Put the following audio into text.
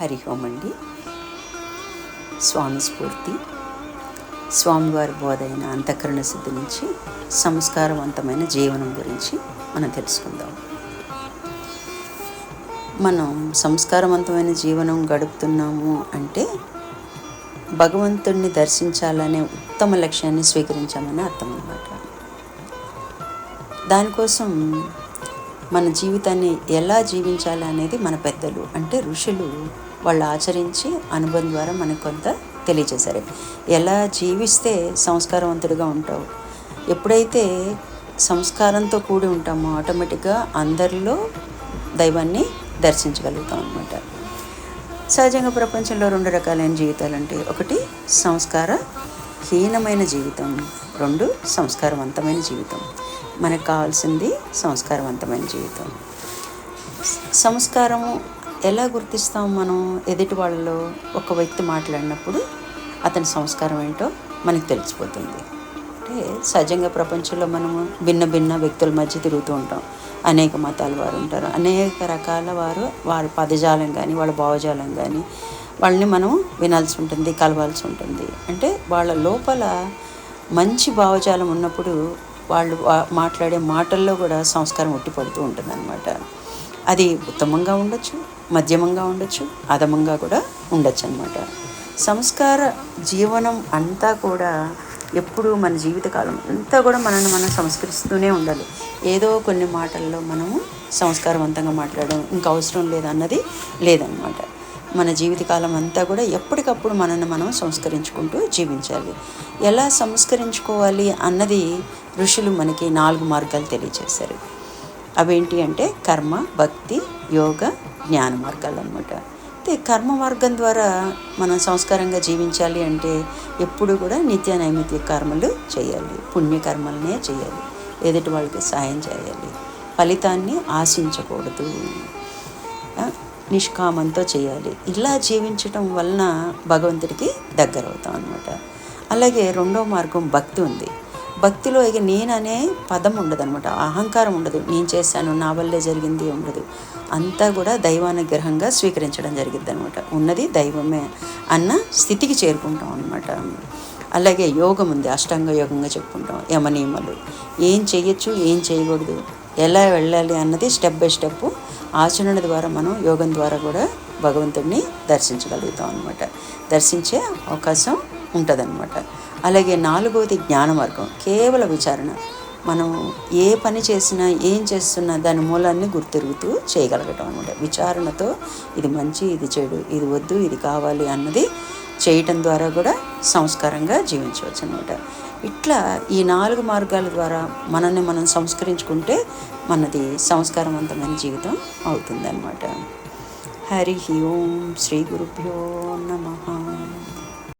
హరి ఓం అండి. స్వామి స్ఫూర్తి. స్వామివారి బోధైన అంతఃకరణ శుద్ధి నుంచి సంస్కారవంతమైన జీవనం గురించి మనం తెలుసుకుందాం. మనం సంస్కారవంతమైన జీవనం గడుపుతున్నాము అంటే భగవంతుడిని దర్శించాలనే ఉత్తమ లక్ష్యాన్ని స్వీకరించామని అర్థం అన్నమాట. దానికోసం మన జీవితాన్ని ఎలా జీవించాలి అనేది మన పెద్దలు అంటే ఋషులు వాళ్ళు ఆచరించి అనుభవం ద్వారా మనకు కొంత తెలియజేశారు. ఎలా జీవిస్తే సంస్కారవంతుడిగా ఉంటావు? ఎప్పుడైతే సంస్కారంతో కూడి ఉంటామో ఆటోమేటిక్గా అందరిలో దైవాన్ని దర్శించగలుగుతాం అనమాట సహజంగా ప్రపంచంలో రెండు రకాలైన జీవితాలు అంటే ఒకటి సంస్కార హీనమైన జీవితం రెండు సంస్కారవంతమైన జీవితం. మనకు కావాల్సింది సంస్కారవంతమైన జీవితం. సంస్కారము ఎలా గుర్తిస్తాం మనం? ఎదుటి వాళ్ళలో ఒక వ్యక్తి మాట్లాడినప్పుడు అతని సంస్కారం ఏంటో మనకి తెలిసిపోతుంది. అంటే సహజంగా ప్రపంచంలో మనము భిన్న భిన్న వ్యక్తుల మధ్య తిరుగుతూ ఉంటాం. అనేక మతాల వారు ఉంటారు. అనేక రకాల వారు వారి పదజాలం కానీ వాళ్ళ భావజాలం కానీ వాళ్ళని మనం వినాల్సి ఉంటుంది కలవాల్సి ఉంటుంది. అంటే వాళ్ళ లోపల మంచి భావజాలం ఉన్నప్పుడు వాళ్ళు మాట్లాడే మాటల్లో కూడా సంస్కారం ఉట్టిపడుతూ ఉంటుంది అనమాట అది ఉత్తమంగా ఉండొచ్చు మధ్యమంగా ఉండొచ్చు అధమంగా కూడా ఉండొచ్చు అనమాట సంస్కార జీవనం అంతా కూడా ఎప్పుడు మన జీవితకాలం అంతా కూడా మనల్ని మనం సంస్కరిస్తూనే ఉండాలి. ఏదో కొన్ని మాటల్లో మనము సంస్కారవంతంగా మాట్లాడడం ఇంకా అవసరం లేదన్నది లేదనమాట మన జీవితకాలం అంతా కూడా ఎప్పటికప్పుడు మనల్ని మనం సంస్కరించుకుంటూ జీవించాలి. ఎలా సంస్కరించుకోవాలి అన్నది ఋషులు మనకి నాలుగు మార్గాలు తెలియజేశారు. అవేంటి అంటే కర్మ భక్తి యోగ జ్ఞాన మార్గాలు అనమాట అయితే కర్మ మార్గం ద్వారా మనం సంస్కారంగా జీవించాలి అంటే ఎప్పుడు కూడా నిత్య నైమిత్య కర్మలు చేయాలి. పుణ్యకర్మలనే చేయాలి. ఎదుటి వాళ్ళకి సాయం చేయాలి. ఫలితాన్ని ఆశించకూడదు. నిష్కామంతో చేయాలి. ఇలా జీవించటం వలన భగవంతుడికి దగ్గర అవుతాం అనమాట అలాగే రెండో మార్గం భక్తి ఉంది. భక్తిలో ఇక నేననే పదం ఉండదు అనమాట అహంకారం ఉండదు. నేను చేశాను నా వల్లే జరిగింది ఉండదు. అంతా కూడా దైవానుగ్రహంగా స్వీకరించడం జరిగింది అనమాట ఉన్నది దైవమే అన్న స్థితికి చేరుకుంటాం అనమాట అలాగే యోగం ఉంది. అష్టాంగ యోగంగా చెప్పుకుంటాం. యమనియమలు. ఏం చేయొచ్చు ఏం చేయకూడదు ఎలా వెళ్ళాలి అన్నది స్టెప్ బై స్టెప్ ఆచరణ ద్వారా మనం యోగం ద్వారా కూడా భగవంతుడిని దర్శించగలుగుతాం అనమాట దర్శించే అవకాశం ఉంటుందన్నమాట. అలాగే నాలుగవది జ్ఞాన మార్గం. కేవల విచారణ. మనం ఏ పని చేసినా ఏం చేస్తున్నా దాని మూలాన్ని గుర్తిరుగుతూ చేయగలగటం అనమాట విచారణతో ఇది మంచి ఇది చెడు ఇది వద్దు ఇది కావాలి అన్నది చేయటం ద్వారా కూడా సంస్కారంగా జీవించవచ్చు అనమాట ఇట్లా ఈ నాలుగు మార్గాల ద్వారా మనల్ని మనం సంస్కరించుకుంటే మనది సంస్కారవంతమైన జీవితం అవుతుందన్నమాట. హరి ఓం శ్రీ గురుభ్యో నమ.